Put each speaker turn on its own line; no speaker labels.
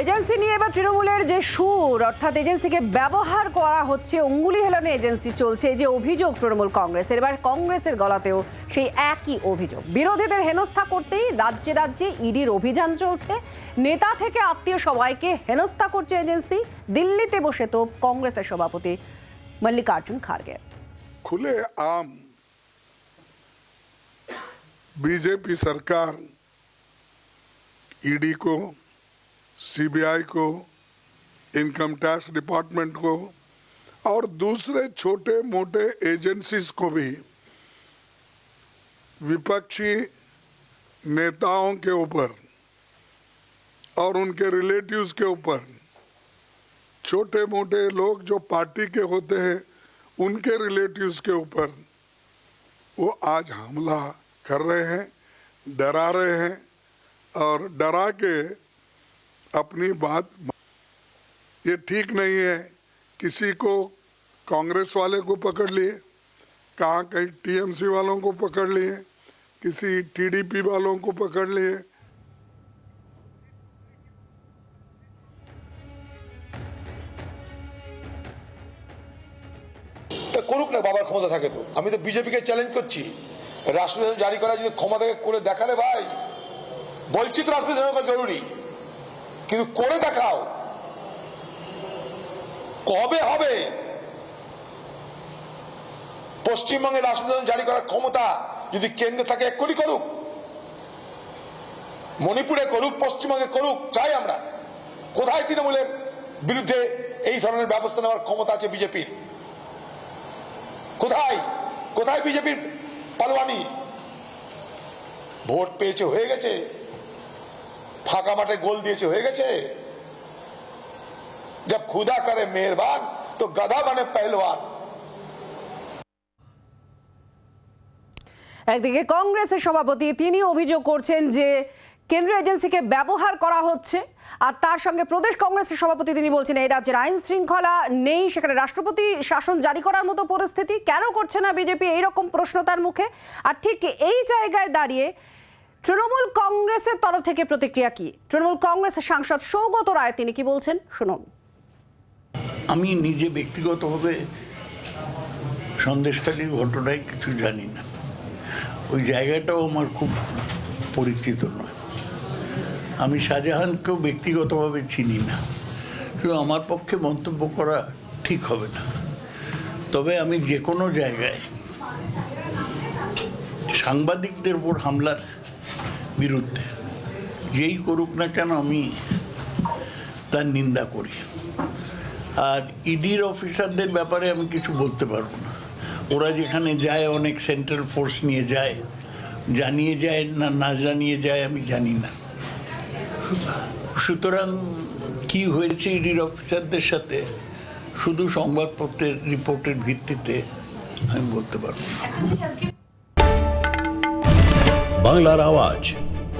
Agency নিয়ে এবার তৃণমূলের যে সুর অর্থাৎ এজেন্সিকে ব্যবহার করা হচ্ছে অঙ্গুলি হেলনে এজেন্সি চলছে এই যে অভিযোগ তৃণমূল কংগ্রেসের এবার কংগ্রেসের গলাতেও সেই একই অভিযোগ বিরোধীদের হেনস্থা করতেই রাজ্যে রাজ্যে ইডির অভিযান চলছে নেতা থেকে আত্মীয় সবাইকে হেনস্থা করছে এজেন্সি দিল্লিতে বসে তো কংগ্রেসের সভাপতি মল্লিকার্জুন খার্গে
खुले आम बीजेपी सरकार ईडी को सीबीआई को इनकम टैक्स डिपार्टमेंट को, और दूसरे छोटे मोटे एजेंसीज को भी, विपक्षी नेताओं के ऊपर और उनके रिलेटिव्स के ऊपर, छोटे मोटे लोग जो पार्टी के होते हैं, उनके रिलेटिव्स के ऊपर, वो आज हमला कर रहे हैं, डरा रहे हैं और डरा के अपनी बात ये ठीक नहीं है किसी को कांग्रेस वाले को पकड़ लिए कहाँ कहीं टीएमसी वालों को पकड़ लिए किसी टीडीपी वालों को पकड़ लिए
তা করুক না বাবার ক্ষমতা থাকে তো আমি তো বিজেপিকে চ্যালেঞ্জ করছি রাষ্ট্রপতি জারি করা যদি ক্ষমতা থেকে করে দেখালে ভাই বলছি তো রাষ্ট্রপতি জারি করা জরুরি কিন্তু করে দেখাও। কবে হবে? পশ্চিমবঙ্গে রাষ্ট্রপতি জারি করার ক্ষমতা যদি কেন্দ্রে থাকে, এক্ষুনি করুক। মণিপুরে করুক, পশ্চিমবঙ্গে করুক, চাই আমরা। কোথায় তৃণমূলের বিরুদ্ধে এই ধরনের ব্যবস্থা নেওয়ার ক্ষমতা আছে বিজেপির? কোথায়? কোথায় বিজেপির পালওয়ানি ভোট পেয়েছে, হয়ে গেছে। ফাঁকা মাঠে গোল দিয়েছে, হয়ে গেছে? যা খুদা করে মেহরবান, তো গাধা মানে পেহলওয়ান।
একদিকে কংগ্রেসের সভাপতি তিনি অভিযোগ করছেন যে কেন্দ্রীয় এজেন্সিকে ব্যবহার করা হচ্ছে, আর তার সঙ্গে প্রদেশ কংগ্রেসের সভাপতি তিনি বলছেন, এই রাজ্যের আইন শৃঙ্খলা নেই, সেখানে রাষ্ট্রপতি শাসন জারি করার মতো পরিস্থিতি কেন করছে না বিজেপি? এইরকম প্রশ্ন তার মুখে। আর ঠিক এই জায়গায় দাঁড়িয়ে তৃণমূল কংগ্রেসের তরফ থেকে প্রতিক্রিয়া কি? তৃণমূল কংগ্রেসের সাংসদ সৌগত রায়, তিনি কি বলছেন? শুনুন।
আমি নিজে ব্যক্তিগতভাবে সন্দেশখালীর ঘটনায় কিছু জানি না। ওই জায়গাটাও আমার খুব পরিচিত নয়। আমি শাহজাহানকেও ব্যক্তিগতভাবে চিনি না। কিন্তু আমার পক্ষে মন্তব্য করা ঠিক হবে না। তবে আমি যে কোনো জায়গায় সাংবাদিকদের উপর হামলার বিরুদ্ধে। যেই করুক না কেন আমি তার নিন্দা করি। আর ইডির অফিসারদের ব্যাপারে আমি কিছু বলতে পারব না। ওরা যেখানে যায়, অনেক সেন্ট্রাল ফোর্স নিয়ে যায়। জানিয়ে যায় না না জানিয়ে যায় আমি জানি না। সুতরাং কি হয়েছে ইডির অফিসারদের সাথে, শুধু সংবাদপত্রের রিপোর্টের ভিত্তিতে আমি বলতে পারব না।
বাংলার আওয়াজ